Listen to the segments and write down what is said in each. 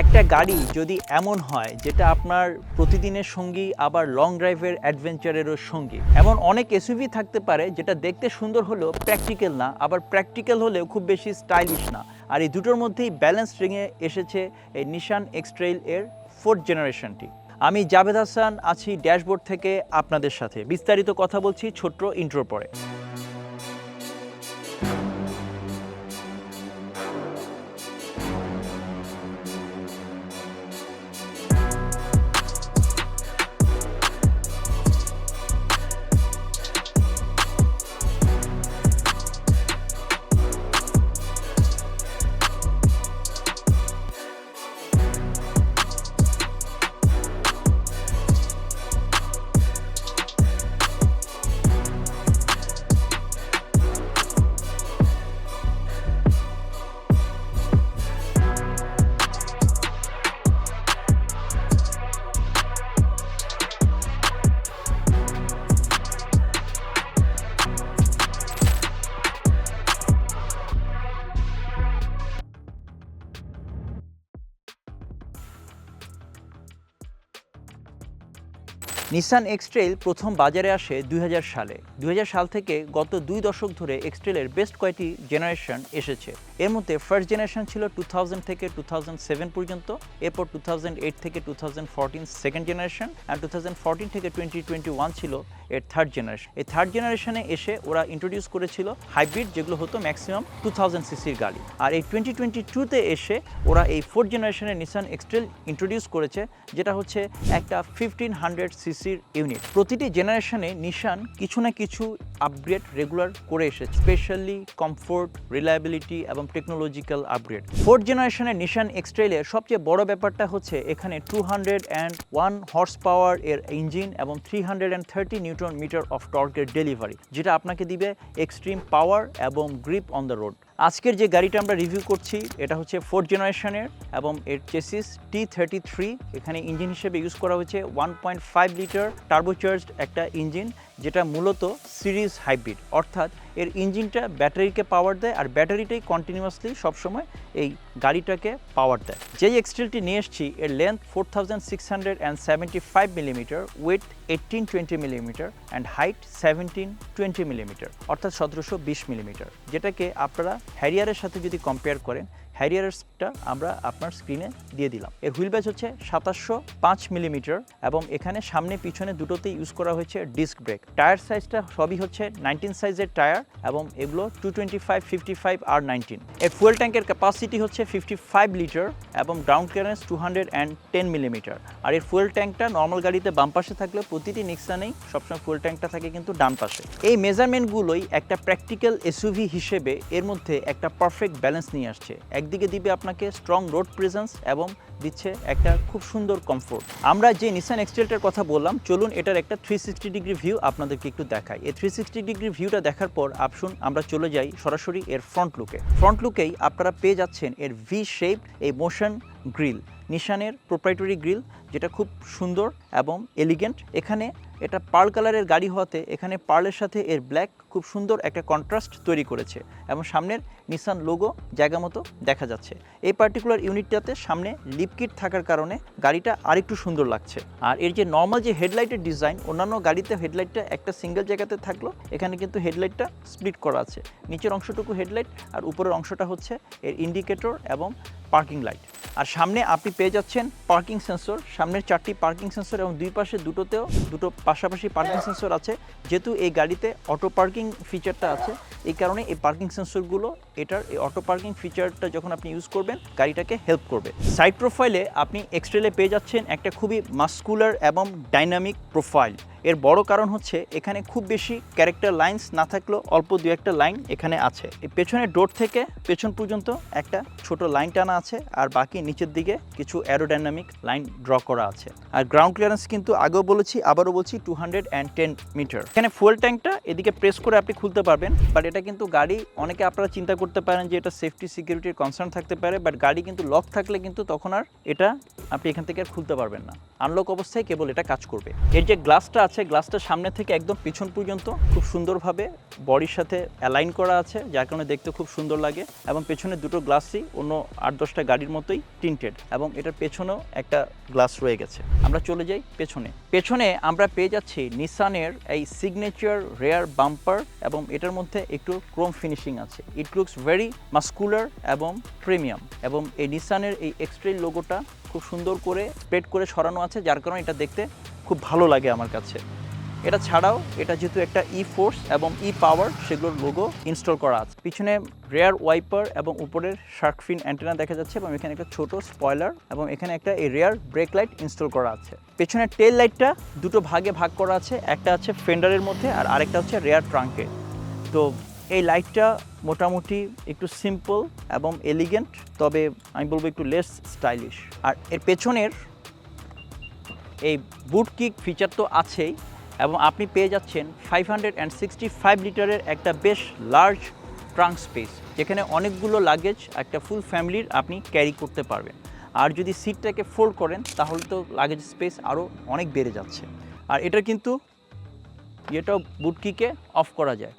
একটা গাড়ি যদি এমন হয় যেটা আপনার প্রতিদিনের সঙ্গী, আবার লং ড্রাইভের অ্যাডভেঞ্চারেরও সঙ্গী। এমন অনেক এসইভি থাকতে পারে যেটা দেখতে সুন্দর হলেও প্র্যাকটিক্যাল না, আবার প্র্যাকটিক্যাল হলেও খুব বেশি স্টাইলিশ না। আর এই দুটোর মধ্যেই ব্যালেন্স রিংয়ে এসেছে এই নিশান এক্সট্রেইল এর ফোর্থ জেনারেশনটি আমি জাভেদ হাসান, আছি ড্যাশবোর্ড থেকে আপনাদের সাথে। বিস্তারিত কথা বলছি ছোট্ট ইন্ট্রোর পরে। নিসান এক্সট্রেল প্রথম বাজারে আসে দুই হাজার সালে। দুই হাজার সাল থেকে গত দুই দশক ধরে এক্সট্রেলের বেস্ট কয়েকটি জেনারেশন এসেছে। এর মধ্যে ফার্স্ট জেনারেশন ছিল টু থেকে টু পর্যন্ত, এরপর টু থেকে two thousand fourteen second generation and two থেকে টোয়েন্টি ছিল এর থার্ড জেনারেশন এই থার্ড জেনারেশনে এসে ওরা ইন্ট্রোডিউস করেছিল হাইব্রিড যেগুলো হতো ম্যাক্সিমাম টু থাউজেন্ড সিসির গাড়ি। আর এই টোয়েন্টি টোয়েন্টি টুতে এসে ওরা এই ফোর্থ জেনারেশনের নিসান এক্সট্রেল ইন্ট্রোডিউস করেছে, যেটা হচ্ছে একটা ফিফটিন হান্ড্রেড সিসির ইউনিট প্রতিটি জেনারেশনে নিশান কিছু না কিছু আপগ্রেড রেগুলার করে এসেছে স্পেশালি কমফোর্ট রিলায়েবিলিটি এবং টেকনোলজিক্যাল আপগ্রেড ফোর্থ জেনারেশনের নিশান এক্সট্রেলের সবচেয়ে বড় ব্যাপারটা হচ্ছে এখানে two hundred and one horse power এর ইঞ্জিন এবং three hundred and thirty newton metre of টর্কের delivery যেটা আপনাকে দিবে এক্সট্রিম পাওয়ার এবং গ্রিপ অন দ্য রোড আজকের যে গাড়িটা আমরা রিভিউ করছি, এটা হচ্ছে ফোর্থ জেনারেশনের এবং এর চেসিস টি থার্টি থ্রি এখানে ইঞ্জিন হিসেবে ইউজ করা হয়েছে one point five litre turbocharged একটা ইঞ্জিন যেটা মূলত সিরিজ হাইব্রিড অর্থাৎ এর ইঞ্জিনটা ব্যাটারিকে পাওয়ার দেয় আর ব্যাটারিটাই কন্টিনিউয়াসলি সবসময় এই গাড়িটাকে পাওয়ার দেয়। যেই এক্সটেলটি নিয়ে এসছি, এর length four thousand six hundred and seventy five millimetre with eighteen twenty millimetre and height seventeen twenty millimetre অর্থাৎ সতেরোশো বিশ মিলিমিটার যেটাকে আপনারা হ্যারিয়ারের সাথে যদি কম্পেয়ার করেন হ্যারিয়ারসটা আমরা আপনার স্ক্রিনে দিয়ে দিলাম। এর হুইল ব্যাচ হচ্ছে সাতাশশো পাঁচ মিলিমিটার এবং এখানে সামনে পিছনে দুটোতেই ইউজ করা হয়েছে ডিস্ক ব্রেক টায়ার সাইজটা সবই হচ্ছে নাইনটিন সাইজের টায়ার এবং এগুলো two twenty five fifty five আর নাইনটিন এর ফুয়েল ট্যাঙ্কের ক্যাপাসিটি হচ্ছে ফিফটি ফাইভ লিটার এবং ground clearance two hundred and ten millimetre আর এর ফুয়েল ট্যাঙ্কটা নর্মাল গাড়িতে বাম পাশে থাকলে প্রতিটি নিক্সানেই সবসময় ফুয়েল ট্যাঙ্কটা থাকে কিন্তু ডান পাশে। এই মেজারমেন্টগুলোই একটা প্র্যাকটিক্যাল এসইভি হিসেবে এর মধ্যে একটা পারফেক্ট ব্যালেন্স নিয়ে আসছে। একদিকে দিবে আপনাকে স্ট্রং রোড প্রেজেন্স এবং দিচ্ছে একটা খুব সুন্দর কমফোর্ট আমরা যে নিসান এক্সটেলটার কথা বললাম, চলুন এটার একটা থ্রি সিক্সটি ডিগ্রি ভিউ আপনাদেরকে একটু দেখাই। এই থ্রি সিক্সটি ডিগ্রি ভিউটা দেখার পর আপশুন আমরা চলে যাই সরাসরি এর ফ্রন্ট লুকে ফ্রন্ট লুকেই আপনারা পেয়ে যাচ্ছেন এর ভি শেপ এই মোশন গ্রিল নিশানের প্রোপ্রাইটরি গ্রিল যেটা খুব সুন্দর এবং এলিগেন্ট এখানে এটা পার্ল কালারের গাড়ি হওয়াতে এখানে পার্লের সাথে এর ব্ল্যাক খুব সুন্দর একটা কন্ট্রাস্ট তৈরি করেছে এবং সামনের নিসান লোগো জায়গা মতো দেখা যাচ্ছে। এই পার্টিকুলার ইউনিটটাতে সামনে লিপকিট থাকার কারণে গাড়িটা আরেকটু সুন্দর লাগছে। আর এর যে নর্মাল যে হেডলাইটের ডিজাইন অন্যান্য গাড়িতে হেডলাইটটা একটা সিঙ্গেল জায়গাতে থাকল, এখানে কিন্তু হেডলাইটটা স্প্লিট করা আছে। নিচের অংশটুকু হেডলাইট আর উপরের অংশটা হচ্ছে এর ইন্ডিকেটর এবং পার্কিং লাইট। আর সামনে আপনি পেয়ে যাচ্ছেন পার্কিং সেন্সর। সামনের চারটি পার্কিং সেন্সর এবং দুই পাশে দুটোতেও দুটো পাশাপাশি পার্কিং সেন্সর আছে। যেহেতু এই গাড়িতে অটো পার্কিং ফিচারটা আছে, এই কারণে এই পার্কিং সেন্সরগুলো, এটার এই অটো পার্কিং ফিচারটা যখন আপনি ইউজ করবেন, গাড়িটাকে হেল্প করবে। সাইড প্রোফাইলে আপনি এক্সট্রেলে পেয়ে যাচ্ছেন একটা খুবই মাস্কুলার এবং ডাইনামিক প্রোফাইল এর বড় কারণ হচ্ছে এখানে খুব বেশি ক্যারেক্টার লাইন্স না থাকলেও অল্প দু একটা লাইন এখানে আছে। এই পেছনের ডোর থেকে পেছন পর্যন্ত একটা ছোট লাইন টানা আছে আর বাকি নিচের দিকে কিছু অ্যারোডাইনামিক লাইন ড্র করা আছে। আর গ্রাউন্ড ক্লিয়ারেন্স কিন্তু আগেও বলেছি, আবারও বলছি two hundred and ten metre এখানে ফুয়েল ট্যাঙ্কটা এদিকে প্রেস করে আপনি খুলতে পারবেন বাট এটা কিন্তু গাড়ি, অনেকে আপনারা চিন্তা করতে পারেন যে এটা সেফটি সিকিউরিটির কনসার্ন থাকতে পারে বাট গাড়ি কিন্তু লক থাকলে কিন্তু তখন আর এটা আপনি এখান থেকে আর খুলতে পারবেন না। আনলক অবস্থায় কেবল এটা কাজ করবে। এর যে গ্লাসটা আছে গ্লাসটা সামনে থেকে একদম পিছন পর্যন্ত খুব সুন্দরভাবে বডির সাথে অ্যালাইন করা আছে, যার কারণে দেখতে খুব সুন্দর লাগে এবং পেছনে দুটো গ্লাসই অন্য আট দশটা গাড়ির মতোই টিন্টেড এবং এটার পেছনেও একটা গ্লাস রয়ে গেছে। আমরা চলে যাই পেছনে। পেছনে আমরা পেয়ে যাচ্ছি নিসানের এই সিগনেচার রেয়ার বাম্পার এবং এটার মধ্যে একটু ক্রোম ফিনিশিং আছে। ইট লুকস ভেরি মাস্কুলার এবং প্রিমিয়াম এবং এই নিসানের এই এক্সট্রেল লোগোটা খুব সুন্দর করে স্প্রেড করে সরানো আছে, যার কারণে এটা দেখতে খুব ভালো লাগে আমার কাছে। এটা ছাড়াও এটা যেহেতু একটা ই ফোর্স এবং ই পাওয়ার সেগুলোর লোগো ইনস্টল করা আছে। পিছনে রেয়ার ওয়াইপার এবং উপরের শার্কফিন অ্যান্টেনা দেখা যাচ্ছে এবং এখানে একটা ছোট স্পয়লার এবং এখানে একটা এই রেয়ার ব্রেক লাইট ইনস্টল করা আছে। পেছনে টেল লাইটটা দুটো ভাগে ভাগ করা আছে, একটা আছে ফেন্ডারের মধ্যে আর আরেকটা হচ্ছে রেয়ার ট্রাঙ্কে তো এই লাইটটা মোটামুটি একটু সিম্পল এবং এলিগেন্ট তবে আমি বলব একটু লেস স্টাইলিশ আর এর পেছনের এই বুট কিক ফিচার তো আছেই এবং আপনি পেয়ে যাচ্ছেন five hundred and sixty five লিটারের একটা বেশ লার্জ ট্রাঙ্ক স্পেস যেখানে অনেকগুলো লাগেজ একটা ফুল ফ্যামিলির আপনি ক্যারি করতে পারবেন। আর যদি সিটটাকে ফোল্ড করেন, তাহলে তো লাগেজ স্পেস আরও অনেক বেড়ে যাচ্ছে। আর এটা কিন্তু, এটাও বুটকিকে অফ করা যায়।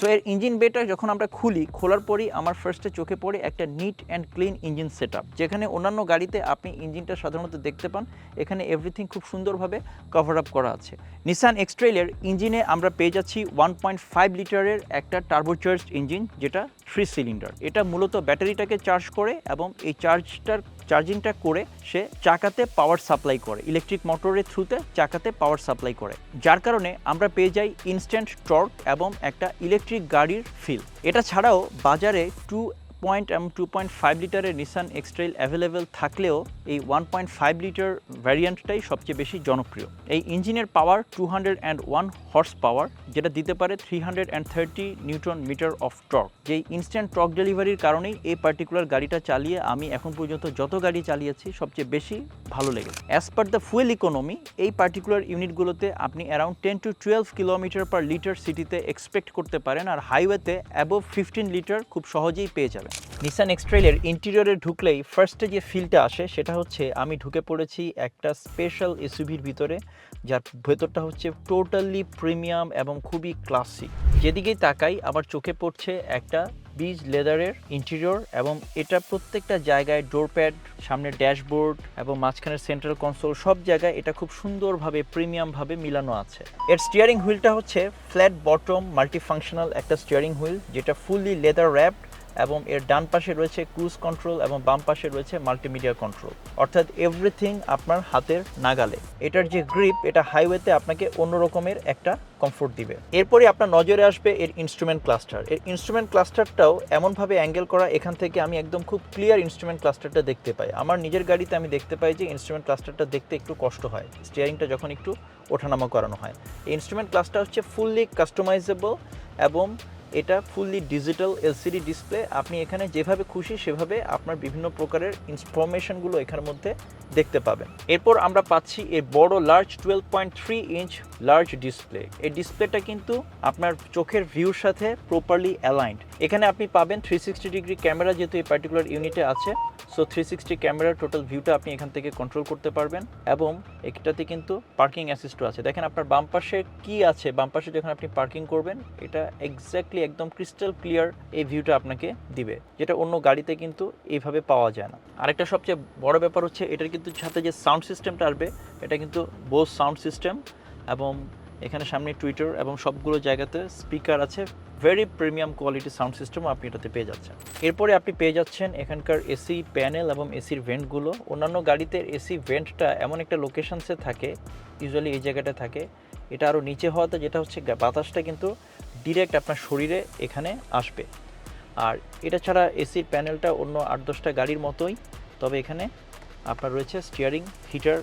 সো এর ইঞ্জিন বেটা যখন আমরা খুলি, খোলার পরই আমার ফার্স্টে চোখে পড়ে একটা neat and clean engine set যেখানে অন্যান্য গাড়িতে আপনি ইঞ্জিনটা সাধারণত দেখতে পান। এখানে এভরিথিং খুব সুন্দরভাবে কভার আপ করা আছে। নিসান এক্সট্রেলের ইঞ্জিনে আমরা পেয়ে যাচ্ছি ওয়ান পয়েন্ট ফাইভ লিটারের একটা টার্বোচার্জ ইঞ্জিন যেটা থ্রি সিলিন্ডার এটা মূলত ব্যাটারিটাকে চার্জ করে এবং এই চার্জটার চার্জিংটা করে সে চাকাতে পাওয়ার সাপ্লাই করে ইলেকট্রিক মোটরের থ্রুতে চাকাতে পাওয়ার সাপ্লাই করে। যার কারণে আমরা পেয়ে যাই ইনস্ট্যান্ট টর্ক এবং একটা ইলেকট্রিক গাড়ির ফিল এটা ছাড়াও বাজারে টু পয়েন্ট এবং টু পয়েন্ট ফাইভ লিটারের নিসান এক্সট্রেল অ্যাভেলেবেল থাকলেও এই ওয়ান পয়েন্ট ফাইভ লিটার ভ্যারিয়েন্টটাই সবচেয়ে বেশি জনপ্রিয়। এই ইঞ্জিনের power two hundred and one horse power যেটা দিতে পারে three hundred and thirty newton metre of torque যেই ইনস্ট্যান্ট টর্ক ডেলিভারির কারণেই এই পার্টিকুলার গাড়িটা চালিয়ে আমি এখন পর্যন্ত যত গাড়ি চালিয়েছি, সবচেয়ে বেশি ভালো লেগেছে। As per the fuel economy এই পার্টিকুলার ইউনিটগুলোতে আপনি around ten to twelve kilometre per litre সিটিতে এক্সপেক্ট করতে পারেন, আর হাইওয়েতে অ্যাবভ ফিফটিন লিটার খুব সহজেই পেয়ে যাবেন। নিসান এক্সট্রেলের ইন্টেরিয়রে ঢুকলেই ফার্স্টে যে ফিলটা আসে, সেটা হচ্ছে আমি ঢুকে পড়েছি একটা স্পেশাল এসইভির ভিতরে, যার ভেতরটা হচ্ছে টোটালি প্রিমিয়াম এবং খুবই ক্লাসিক যেদিকেই তাকাই, আমার চোখে পড়ছে একটা বিজ লেদারের ইন্টেরিয়র এবং এটা প্রত্যেকটা জায়গায় ডোর প্যাড সামনে ড্যাশবোর্ড এবং মাঝখানের সেন্ট্রাল কনসোল সব জায়গায় এটা খুব সুন্দরভাবে প্রিমিয়ামভাবে মিলানো আছে। এর স্টিয়ারিং হুইলটা হচ্ছে ফ্ল্যাট বটম মাল্টিফাংশনাল একটা স্টিয়ারিং হুইল যেটা ফুললি লেদার র্যাপড এবং এর ডান পাশে রয়েছে ক্রুজ কন্ট্রোল এবং বাম পাশে রয়েছে মাল্টিমিডিয়া কন্ট্রোল। অর্থাৎ এভরিথিং আপনার হাতের নাগালে। এটার যে গ্রিপ, এটা হাইওয়েতে আপনাকে অন্য রকমের একটা কমফোর্ট দিবে। এরপরে আপনার নজরে আসবে এর ইনস্ট্রুমেন্ট ক্লাস্টার। এর ইনস্ট্রুমেন্ট ক্লাস্টারটাও এমনভাবে অ্যাঙ্গেল করা, এখান থেকে আমি একদম খুব ক্লিয়ার ইনস্ট্রুমেন্ট ক্লাস্টারটা দেখতে পাই। আমার নিজের গাড়িতে আমি দেখতে পাই যে ইনস্ট্রুমেন্ট ক্লাস্টারটা দেখতে একটু কষ্ট হয়। স্টিয়ারিংটা যখন একটু ওঠানামা করানো হয়। এই ইনস্ট্রুমেন্ট ক্লাসটা হচ্ছে ফুললি কাস্টমাইজেবল এবং এটা ফুললি ডিজিটাল এলসিডি ডিসপ্লে আপনি এখানে যেভাবে খুশি সেভাবে আপনার বিভিন্ন প্রকারের ইনফরমেশনগুলো এখানের মধ্যে দেখতে পাবেন। এরপর আমরা পাচ্ছি এর বড় large twelve point three inch large display এই ডিসপ্লেটা কিন্তু আপনার চোখের ভিউর সাথে প্রপারলি অ্যালাইন্ড এখানে আপনি পাবেন থ্রি সিক্সটি ডিগ্রি ক্যামেরা যেহেতু এই পার্টিকুলার ইউনিটে আছে সো থ্রি সিক্সটি ক্যামেরার টোটাল ভিউটা আপনি এখান থেকে কন্ট্রোল করতে পারবেন এবং এটাতে কিন্তু পার্কিং অ্যাসিস্টও আছে। দেখেন আপনার বাম পাশে কি আছে? বাম পাশে যখন আপনি পার্কিং করবেন, এটা এক্স্যাক্টলি একদম ক্রিস্টাল ক্লিয়ার এই ভিউটা আপনাকে দিবে, যেটা অন্য গাড়িতে কিন্তু এইভাবে পাওয়া যায় না। আরেকটা সবচেয়ে বড় ব্যাপার হচ্ছে, এটার কিন্তু সাথে যে সাউন্ড সিস্টেমটা আসবে, এটা কিন্তু বোস সাউন্ড সিস্টেম এবং এখানে সামনে টুইটার এবং সবগুলো জায়গাতে স্পিকার আছে ভেরি প্রিমিয়াম কোয়ালিটি সাউন্ড সিস্টেমও আপনি এটাতে পেয়ে যাচ্ছেন। এরপরে আপনি পেয়ে যাচ্ছেন এখানকার এসি প্যানেল এবং এসির ভেন্টগুলো। অন্যান্য গাড়িতে এসি ভেন্টটা এমন একটা লোকেশানসে থাকে ইউজুয়ালি এই জায়গাটা থাকে। এটা আরও নিচে হওয়াতে যেটা হচ্ছে, বাতাসটা কিন্তু ডিরেক্ট আপনার শরীরে এখানে আসবে। আর এটা ছাড়া এসির প্যানেলটা অন্য আট দশটা গাড়ির মতোই, তবে এখানে আপনার রয়েছে স্টিয়ারিং হিটার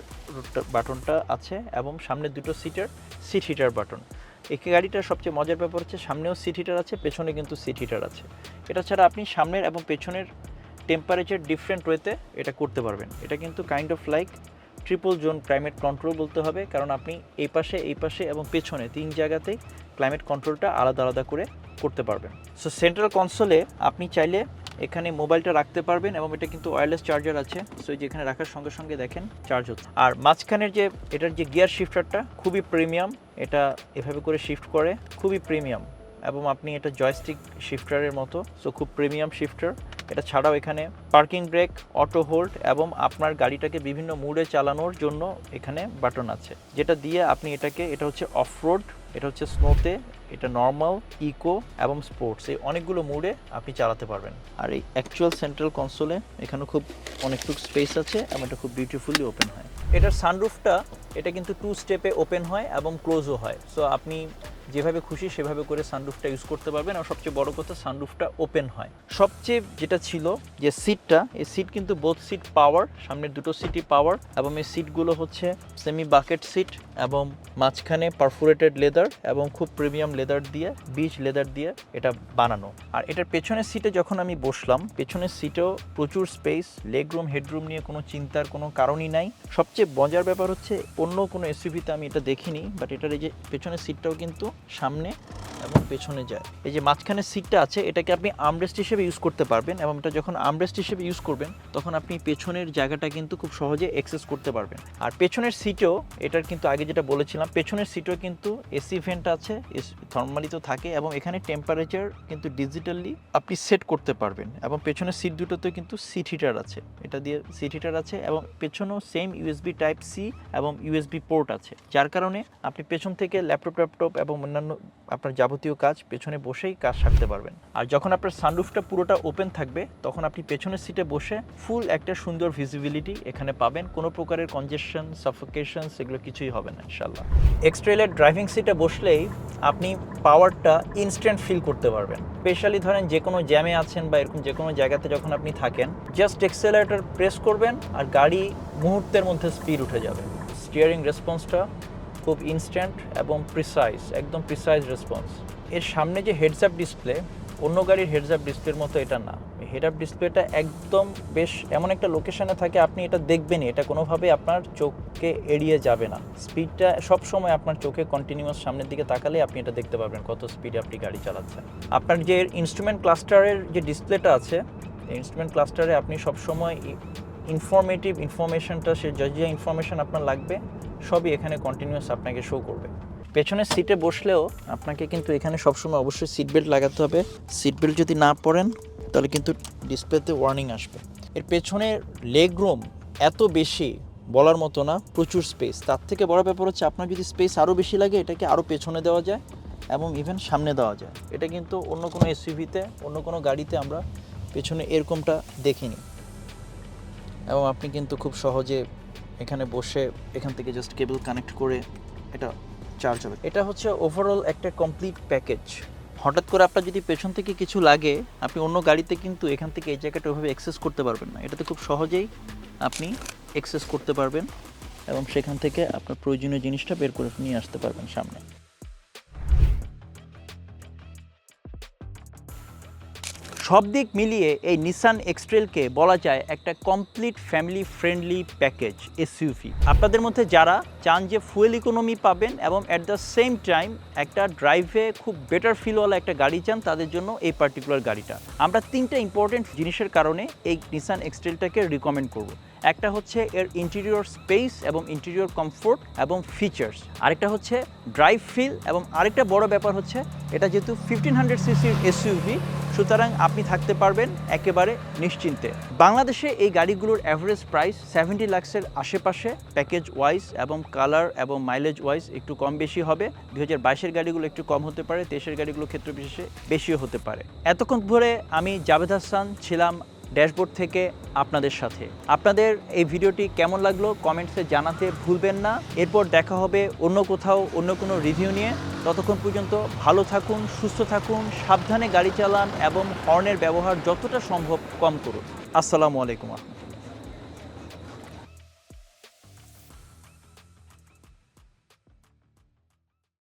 বাটনটা আছে এবং সামনে দুটো সিটার সিট হিটার বাটন। এই গাড়িটার সবচেয়ে মজার ব্যাপার হচ্ছে সামনেও সিট হিটার আছে, পেছনে কিন্তু সিট হিটার আছে। এটা ছাড়া আপনি সামনের এবং পেছনের টেম্পারেচার ডিফারেন্ট ওয়েতে এটা করতে পারবেন। এটা কিন্তু kind of like triple zone climate control বলতে হবে, কারণ আপনি এই পাশে এই পাশে এবং পেছনে তিন জায়গাতেই ক্লাইমেট কন্ট্রোলটা আলাদা আলাদা করে করতে পারবেন। সো সেন্ট্রাল কনসোলে আপনি চাইলে এখানে মোবাইলটা রাখতে পারবেন এবং এটা কিন্তু ওয়্যারলেস চার্জার আছে। সো যে এখানে রাখার সঙ্গে সঙ্গে দেখেন চার্জ হচ্ছে। আর মাঝখানের যে, এটার যে গিয়ার শিফটারটা খুবই প্রিমিয়াম এটা এভাবে করে শিফট করে, খুবই প্রিমিয়াম এবং আপনি এটা জয়স্টিক শিফটারের মতো সো খুব প্রিমিয়াম শিফটার এটা ছাড়াও এখানে পার্কিং ব্রেক অটো হোল্ড এবং আপনার গাড়িটাকে বিভিন্ন মুডে চালানোর জন্য এখানে বাটন আছে। যেটা দিয়ে আপনি এটাকে, এটা হচ্ছে অফ রোড এটা হচ্ছে স্নোতে এটা নর্মাল ইকো এবং স্পোর্টস এই অনেকগুলো মুডে আপনি চালাতে পারবেন। আর এই অ্যাকচুয়াল সেন্ট্রাল কনসোলে এখানে খুব অনেকটুকু স্পেস আছে এবং এটা খুব বিউটিফুলি ওপেন হয়। এটার সানরুফটা এটা কিন্তু টু স্টেপে ওপেন হয় এবং ক্লোজও হয়। সো আপনি যেভাবে খুশি সেভাবে করে সানরুফটা ইউজ করতে পারবেন। আর সবচেয়ে বড় কথা সানরুফটা ওপেন হয়। সবচেয়ে যেটা ছিল যে সিটটা এই সিট কিন্তু বোথ সিট পাওয়ার সামনের দুটো সিটই পাওয়ার এবং এই সিটগুলো হচ্ছে সেমি বাকেট সিট এবং মাঝখানে পারফোরেটেড লেদার এবং খুব প্রিমিয়াম লেদার দিয়ে বিচ লেদার দিয়ে এটা বানানো। আর এটার পেছনের সিটে যখন আমি বসলাম, পেছনের সিটেও প্রচুর স্পেস লেগ রুম হেডরুম নিয়ে কোনো চিন্তার কোনো কারণই নাই। সবচেয়ে মজার ব্যাপার হচ্ছে, অন্য কোনো এসইভিতে আমি এটা দেখিনি বাট এটার এই যে পেছনের সিটটাও কিন্তু সামনে এবং পেছনে যায়। এই যে মাঝখানে সিটটা আছে, এটাকে আপনি আমরেস্ট হিসেবে ইউজ করতে পারবেন এবং এটা যখন আমরেস্ট হিসেবে ইউজ করবেন, তখন আপনি পেছনের জায়গাটা কিন্তু খুব সহজে অ্যাক্সেস করতে পারবেন। আর পেছনের সিটও এটার কিন্তু আগে যেটা বলেছিলাম, পেছনের সিটও কিন্তু এসি ভেন্ট আছে থর্মালি তো থাকে এবং এখানে টেম্পারেচার কিন্তু ডিজিটালি আপনি সেট করতে পারবেন এবং পেছনের সিট দুটোতে কিন্তু সিট হিটার আছে। এটা দিয়ে সিট হিটার আছে এবং পেছনেও সেম ইউএসবি টাইপ সি এবং ইউএসবি পোর্ট আছে। যার কারণে আপনি পেছন থেকে ল্যাপটপ ট্যাপটপ এবং অন্যান্য আপনার যাবতীয় কাজ পেছনে বসেই কাজ সারতে পারবেন। আর যখন আপনার সানরুফটা পুরোটা ওপেন থাকবে, তখন আপনি পেছনের সিটে বসে ফুল একটা সুন্দর ভিজিবিলিটি এখানে পাবেন। কোনো প্রকারের কনজেশন সাফোকেশন সেগুলো কিছুই হবে না ইনশাল্লাহ এক্সট্রেলের ড্রাইভিং সিটে বসলেই আপনি পাওয়ারটা ইনস্ট্যান্ট ফিল করতে পারবেন। স্পেশালি ধরেন যে কোনো জ্যামে আছেন বা এরকম যে কোনো জায়গাতে যখন আপনি থাকেন জাস্ট এক্সেলারেটর প্রেস করবেন আর গাড়ি মুহূর্তের মধ্যে স্পিড উঠে যাবে। স্টিয়ারিং রেসপন্সটা খুব ইনস্ট্যান্ট এবং প্রিসাইজ একদম প্রিসাইজ রেসপন্স এর সামনে যে হেডস আপ ডিসপ্লে অন্য গাড়ির হেডস আপ ডিসপ্লের মতো এটা না। হেড আপ ডিসপ্লেটা একদম বেশ এমন একটা লোকেশনে থাকে, আপনি এটা দেখবেনই। এটা কোনোভাবে আপনার চোখকে এড়িয়ে যাবে না। স্পিডটা সব সময় আপনার চোখে কন্টিনিউয়াস সামনের দিকে তাকালে আপনি এটা দেখতে পারবেন কত স্পিডে আপনি গাড়ি চালাচ্ছেন। আপনার যে ইনস্ট্রুমেন্ট ক্লাস্টারের যে ডিসপ্লেটা আছে ইনস্ট্রুমেন্ট ক্লাস্টারে আপনি সবসময় ইনফরমেটিভ ইনফরমেশনটা সে যা যা ইনফরমেশন আপনার লাগবে, সবই এখানে কন্টিনিউয়াস আপনাকে শো করবে। পেছনের সিটে বসলেও আপনাকে কিন্তু এখানে সবসময় অবশ্যই সিট বেল্ট লাগাতে হবে। সিট বেল্ট যদি না পরেন, তাহলে কিন্তু ডিসপ্লেতে ওয়ার্নিং আসবে। এর পেছনের লেগ রুম এত বেশি বলার মতো না, প্রচুর স্পেস তার থেকে বড় ব্যাপার হচ্ছে আপনার যদি স্পেস আরও বেশি লাগে, এটাকে আরও পেছনে দেওয়া যায় এবং ইভেন সামনে দেওয়া যায়। এটা কিন্তু অন্য কোনো এসইভিতে অন্য কোনো গাড়িতে আমরা পেছনে এরকমটা দেখিনি। এবং আপনি কিন্তু খুব সহজে এখানে বসে এখান থেকে জাস্ট কেবল কানেক্ট করে এটা চার্জ হবে। এটা হচ্ছে ওভারঅল একটা কমপ্লিট প্যাকেজ হঠাৎ করে আপনার যদি পেছন থেকে কিছু লাগে, আপনি অন্য গাড়িতে কিন্তু এখান থেকে এই জায়গাটা ওভাবে অ্যাক্সেস করতে পারবেন না। এটাতে খুব সহজেই আপনি অ্যাক্সেস করতে পারবেন এবং সেখান থেকে আপনার প্রয়োজনীয় জিনিসটা বের করে নিয়ে আসতে পারবেন সামনে। সব দিক মিলিয়ে এই নিসান এক্সট্রেলকে বলা যায় একটা complete family friendly package SUV আপনাদের মধ্যে যারা চান যে ফুয়েল ইকোনমি পাবেন এবং অ্যাট দ্য সেম টাইম একটা ড্রাইভে খুব বেটার ফিলওয়ালা একটা গাড়ি চান, তাদের জন্য এই পার্টিকুলার গাড়িটা। আমরা তিনটা ইম্পর্টেন্ট জিনিসের কারণে এই নিসান এক্সট্রেলটাকে রিকমেন্ড করব। একটা হচ্ছে এর ইন্টেরিয়র স্পেস এবং ইন্টেরিয়র কমফোর্ট এবং ফিচার্স আরেকটা হচ্ছে ড্রাইভ ফিল এবং আরেকটা বড় ব্যাপার হচ্ছে এটা যেহেতু ফিফটিন হান্ড্রেড সিসির এসইউভি সুতরাং আপনি থাকতে পারবেন একেবারে নিশ্চিন্তে। বাংলাদেশে এই গাড়িগুলোর অ্যাভারেজ প্রাইস সেভেন্টি লাক্সের আশেপাশে প্যাকেজ ওয়াইজ এবং কালার এবং মাইলেজ ওয়াইজ একটু কম বেশি হবে। দুই হাজার বাইশের গাড়িগুলো একটু কম হতে পারে তেইশের গাড়িগুলোর ক্ষেত্রে বিশেষে বেশিও হতে পারে। এতক্ষণ ধরে আমি জাভেদ হাসান ছিলাম ড্যাশবোর্ড থেকে আপনাদের সাথে। আপনাদের এই ভিডিওটি কেমন লাগল কমেন্টসে জানাতে ভুলবেন না। এরপর দেখা হবে অন্য কোথাও, অন্য কোনো রিভিউ নিয়ে। ততক্ষণ পর্যন্ত ভালো থাকুন, সুস্থ থাকুন, সাবধানে গাড়ি চালান এবং হর্নের ব্যবহার যতটা সম্ভব কম করুন। আসসালামু আলাইকুম